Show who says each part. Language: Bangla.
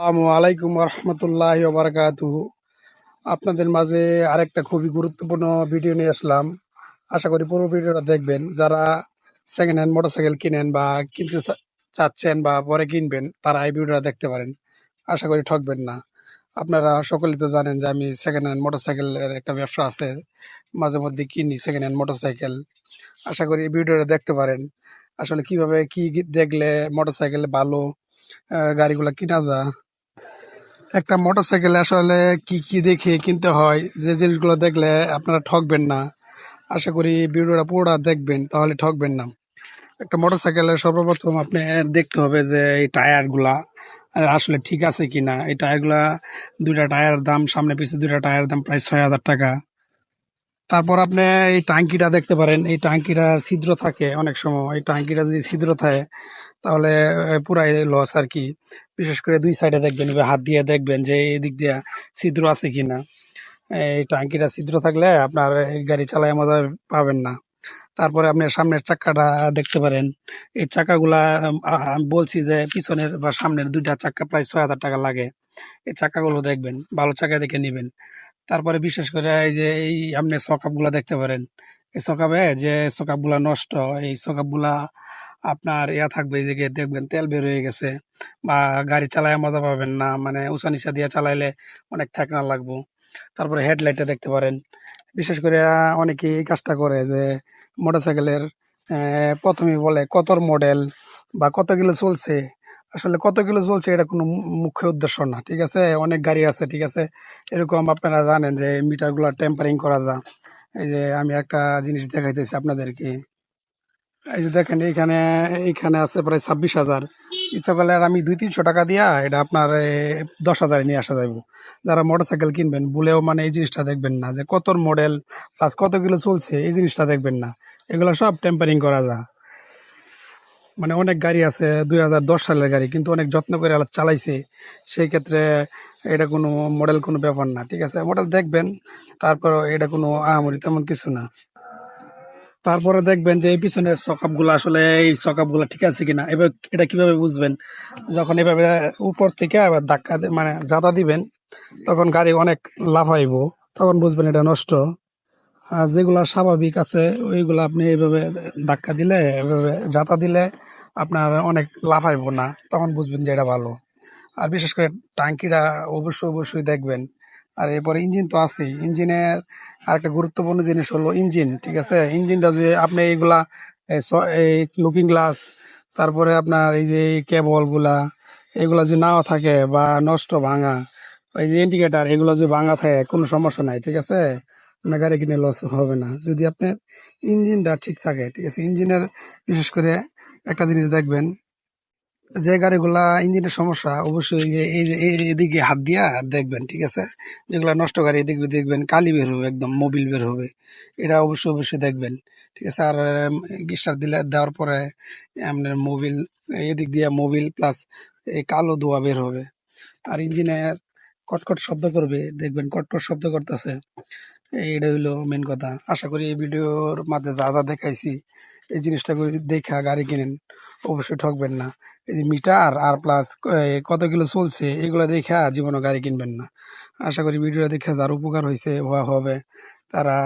Speaker 1: আসসালামু আলাইকুম রহমতুল্লাহ বারকাতুহ আপনাদের মাঝে আরেকটা খুবই গুরুত্বপূর্ণ ভিডিও নিয়ে আসলাম। আশা করি পুরো ভিডিওটা দেখবেন। যারা সেকেন্ড হ্যান্ড মোটরসাইকেল কিনেন বা কিনতে চাচ্ছেন বা পরে কিনবেন, তারা এই ভিডিওটা দেখতে পারেন। আশা করি ঠকবেন না। আপনারা সকলেই তো জানেন যে আমি সেকেন্ড হ্যান্ড মোটরসাইকেলের একটা ব্যবসা আছে। মাঝে মধ্যে কিনি সেকেন্ড হ্যান্ড মোটরসাইকেল আশা করি এই ভিডিওটা দেখতে পারেন। আসলে কীভাবে কি দেখলে মোটরসাইকেল ভালো গাড়িগুলো কিনা যায় একটা মোটরসাইকেল আসলে কি কি দেখে কিনতে হয়, যে জিনিসগুলো দেখলে আপনারা ঠকবেন না। আশা করি ভিডিওটা পুরোটা দেখবেন, তাহলে ঠকবেন না। একটা মোটরসাইকেলের সর্বপ্রথম আপনি দেখতে হবে যে এই টায়ারগুলা আসলে ঠিক আছে কি না এই টায়ারগুলা, দুইটা টায়ার দাম, সামনে পিছিয়ে দুইটা টায়ার দাম প্রায় ছয় হাজার টাকা। তারপর আপনি এই টাঙ্কিটা দেখতে পারেন, এই টাঙ্কিটা ছিদ্র থাকে অনেক সময়, এই টাঙ্কিটা যদি ছিদ্র থাকে তাহলে পুরাই লস আর কি। বিশেষ করে দুই সাইডে দেখবেন হাত দিয়ে দেখবেন যে এই দিক দিয়ে ছিদ্র আছে কি না এই টাঙ্কিটা ছিদ্র থাকলে আপনার গাড়ি চালায় মজা পাবেন না। তারপরে আপনি সামনের চাক্কাটা দেখতে পারেন। এই চাকাগুলা বলছি যে পিছনের বা সামনের দুইটা চাক্কা প্রায় ছয় হাজার টাকা লাগে। এই চাকাগুলো দেখবেন, ভালো চাকা দেখে নেবেন। তারপরে বিশেষ করে এই যে এই আপনি সকাপগুলা দেখতে পারেন। এই সকাপে যে সকাপগুলা নষ্ট এই সকাপগুলা আপনার ইয়া থাকবে যে দেখবেন তেল বের হয়ে গেছে বা গাড়ি চালায় মজা পাবেন না মানে উঁচা নিচা দিয়ে চালাইলে অনেক ঠেকনা লাগবো। তারপরে হেডলাইটটা দেখতে পারেন। বিশেষ করে অনেকে কাজটা করে যে মোটরসাইকেলের আহ, প্রথমেই বলে কতর মডেল বা কত কিলো চলছে আসলে কত কিলো চলছে এটা কোনো মুখ্য উদ্দেশ্য না, ঠিক আছে? অনেক গাড়ি আছে, ঠিক আছে? এরকম আপনারা জানেন যে মিটারগুলো টেম্পারিং করা যায়। এই যে আমি একটা জিনিস দেখাইতেছি আপনাদেরকে। এই যে দেখেন এখানে এখানে আছে প্রায় ছাব্বিশ হাজার। ইচ্ছা করলে আর আমি দুই তিনশো টাকা দিয়া এটা আপনার দশ হাজারে নিয়ে আসা যাইব। যারা মোটরসাইকেল কিনবেন বলেও মানে এই জিনিসটা দেখবেন না যে কত মডেল প্লাস কত কিলো চলছে, এই জিনিসটা দেখবেন না। এগুলো সব টেম্পারিং করা যায়। মানে অনেক গাড়ি আছে, দুই হাজার দশ সালের গাড়ি, কিন্তু অনেক যত্ন করে চালাইছে। সেই ক্ষেত্রে এটা কোনো মডেল কোনো ব্যাপার না, ঠিক আছে? মডেল দেখবেন তারপর এটা কোনো আহামরি তেমন কিছু না। তারপরে দেখবেন যে এই পিছনের সকাপগুলো আসলে এই সকাপগুলো ঠিক আছে কিনা, এবার এটা কীভাবে বুঝবেন? যখন এভাবে উপর থেকে আবার ধাক্কা মানে জাদা দিবেন, তখন গাড়ি অনেক লাফাইব, তখন বুঝবেন এটা নষ্ট। আর যেগুলা স্বাভাবিক আছে, ওইগুলো আপনি এইভাবে ধাক্কা দিলে, এভাবে যাতা দিলে আপনার অনেক লাফাইব না, তখন বুঝবেন যে এটা ভালো। আর বিশেষ করে টাঙ্কিটা অবশ্যই অবশ্যই দেখবেন। আর এরপরে ইঞ্জিন তো আছেই। ইঞ্জিনের আরেকটা গুরুত্বপূর্ণ জিনিস হলো ইঞ্জিন, ঠিক আছে? ইঞ্জিনটা যদি আপনি এইগুলা এই লুকিং গ্লাস তারপরে আপনার এই যে কেবলগুলা, এগুলা যদি নাও থাকে বা নষ্ট ভাঙা, এই যে ইন্ডিকেটার এগুলো যদি ভাঙা থাকে, কোনো সমস্যা নাই, ঠিক আছে? আপনার গাড়ি কিনে লস হবে না। যদি আপনার ইঞ্জিনটা ঠিক থাকে, ঠিক আছে? ইঞ্জিনের বিশেষ করে একটা জিনিস দেখবেন, যে গাড়িগুলা ইঞ্জিনের সমস্যা, অবশ্যই এই এদিকে হাত দিয়া দেখবেন, ঠিক আছে? যেগুলা নষ্ট গাড়ি, এদিকে দেখবেন, কালি বের হবে একদম, মোবিল বের হবে। এটা অবশ্যই অবশ্যই দেখবেন, ঠিক আছে? আর স্টার দিলে, দেওয়ার পরে আপনার মোবিল, এদিক দিয়ে মোবিল প্লাস এই কালো ধোয়া বের হবে। আর ইঞ্জিনের কটকট শব্দ করবে, দেখবেন কটকট শব্দ করতেছে। এইটা হইল মেন কথা। আশা করি এই ভিডিওর মাঝে যা যা দেখাইছি, এই জিনিসটা দেখা গাড়ি কিনেন, অবশ্যই ঠকবেন না। এই যে মিটার আর প্লাস কত কিলো চলছে, এগুলো দেখা জীবনে গাড়ি কিনবেন না। আশা করি ভিডিও দেখে যার উপকার হয়েছে হওয়া হবে, তারা